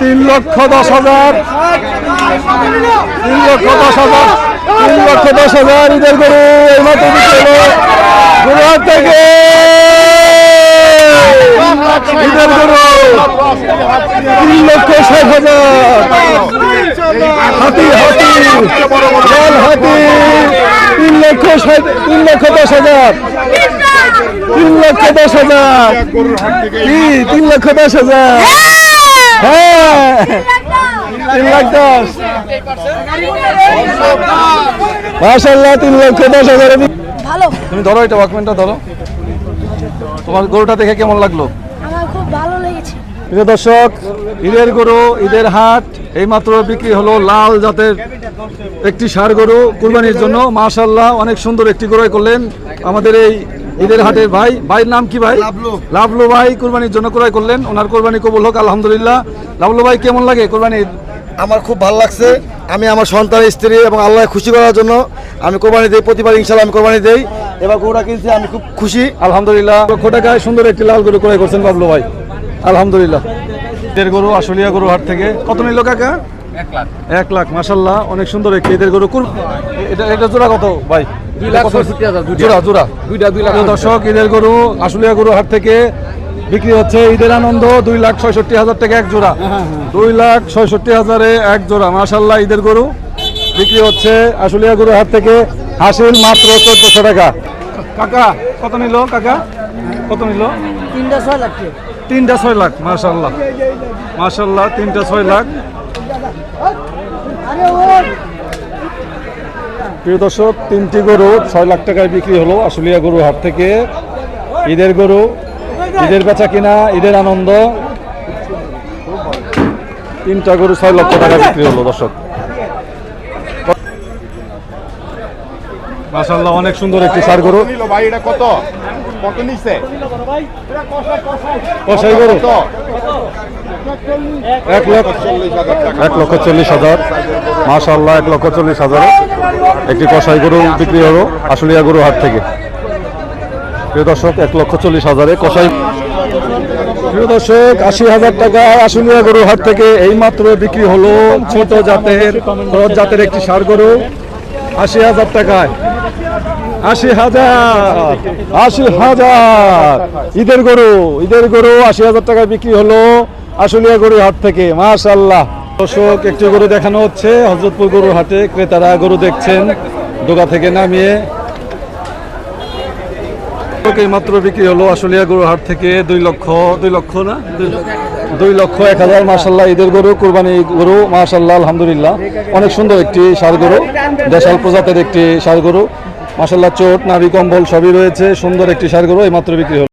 তিন লক্ষ দশ হাজার। তিন লক্ষ দশ হাজার। তিন লক্ষ দশ হাজার ঈদের গরু এই মাত্র গুরুহাট থেকে ঈদের গরু তিন লক্ষ ষাট হাজার। হাতি হাতি লাল হাতি, তিন লক্ষ ষাট, তিন লক্ষ দশ হাজার। তিন লক্ষ দশ হাজার। কি? তিন লক্ষ দশ হাজার। হ্যাঁ তিন লাখ দশ। মাসাল্লাহ তিন লক্ষ দশ হাজার। ভালো। তুমি ধরো এটা ওয়াকম্যানটা ধরো। তোমার গরুটা দেখে কেমন লাগল? আমার খুব ভালো লেগেছে। প্রিয় দর্শক ঈদের গরু ঈদের হাট এইমাত্র বিক্রি হলো লাল জাতের একটি সার গরু কুরবানির জন্য। মাশাল্লাহ অনেক সুন্দর একটি গরু করলেন আমাদের এই ঈদের হাটের ভাই ভাইয়ের নাম কি ভাই? লাভলু ভাই কুরবানির জন্য ক্রয় করলেন। ওনার কোরবানি কবুল হোক আলহামদুলিল্লাহ। লাভলু ভাই কেমন লাগে কোরবানির আমার খুব ভালো লাগছে। আমি আমার সন্তান স্ত্রী এবং আল্লাহ খুশি করার জন্য আমি কোরবানি দিই। প্রতিবার ইনশাল্লাহ আমি কোরবানি দিই। এবার গরুটা কিনছি আমি খুব খুশি। আলহামদুলিল্লাহ। লক্ষ টাকায় সুন্দর একটি লাল গরু ক্রয় করছেন বাবলু ভাই। আলহামদুলিল্লাহ। গরু আশুলিয়া গরু হাট থেকে। কত নিল কাকা? এক লাখ। মাসাল্লাহ অনেক সুন্দর একটি ঈদের গরু। কুর এটা এটা জোড়া কত ভাই? জোড়া জোড়া। দুইটা দুই লাখ দর্শক ঈদের গরু আশুলিয়া গরু হাট থেকে বিক্রি হচ্ছে। ঈদের আনন্দ দুই লাখ ছয়ষট্টি হাজার টাকা এক জোড়া। দুই লাখ ছয়ষট্টি হাজারে এক জোড়া। মাসাল্লাহ ঈদের গরু বিক্রি হচ্ছে আশুলিয়া গরু হাট থেকে। হাসিল মাত্র চোদ্দশো টাকা। কাকা কত নিল কাকা? কত নিল? তিনটা ছয় লাখ। তিনটা ছয় লাখ মাশাল্লাহ মাশাল্লাহ তিনটা ছয় লাখ। প্রিয় দর্শক, তিনটি গরু ছয় লাখ টাকায় বিক্রি হলো আশুলিয়া গরু হাট থেকে। ঈদের গরু, ঈদের বেচা কিনা, ঈদের আনন্দ। তিনটা গরু ছয় লক্ষ টাকা বিক্রি হলো, দর্শক। মাশাল্লাহ অনেক সুন্দর একটি সার গরু। ভাই, এটা কত? কত নিচ্ছে কষাই গরু? এক টাকা। এক লক্ষ চল্লিশ হাজার। মাশাল্লাহ এক লক্ষ চল্লিশ হাজার। একটি কষাই গরু বিক্রি হলো আশুলিয়া গরু হাট থেকে। প্রিয় দর্শক এক লক্ষ চল্লিশ হাজারে কষাই প্রিয় দর্শক আশি হাজার টাকা আশুলিয়া গরু হাট থেকে এইমাত্র বিক্রি হলো ছোট জাতের জাতের একটি সার গরু। আশি হাজার টাকায়। আশি হাজার আশি হাজার। ঈদের গরু ঈদের গরু আশি হাজার টাকায় বিক্রি হলো আশুলিয়া গরু হাট থেকে মাশাল্লাহ দর্শক, একটি গরু দেখানো হচ্ছে, হজরতপুর গরু হাটে ক্রেতারা গরু দেখছেন দোকা থেকে নামিয়ে। মাত্র বিক্রি হলো আশুলিয়া গরু হাট থেকে দুই লক্ষ দুই লক্ষ না? দুই- দুই লক্ষ এক হাজার মার্শাল্লাহ ঈদের গরু, কুরবানি গরু মার্শাল্লাহ আলহামদুলিল্লাহ। অনেক সুন্দর একটি সার গরু, দেশাল প্রজাতের একটি সার গরু। মার্শাল্লাহ চোট, নাভি, কম্বল সবই রয়েছে, সুন্দর একটি সার গরু এই মাত্র বিক্রি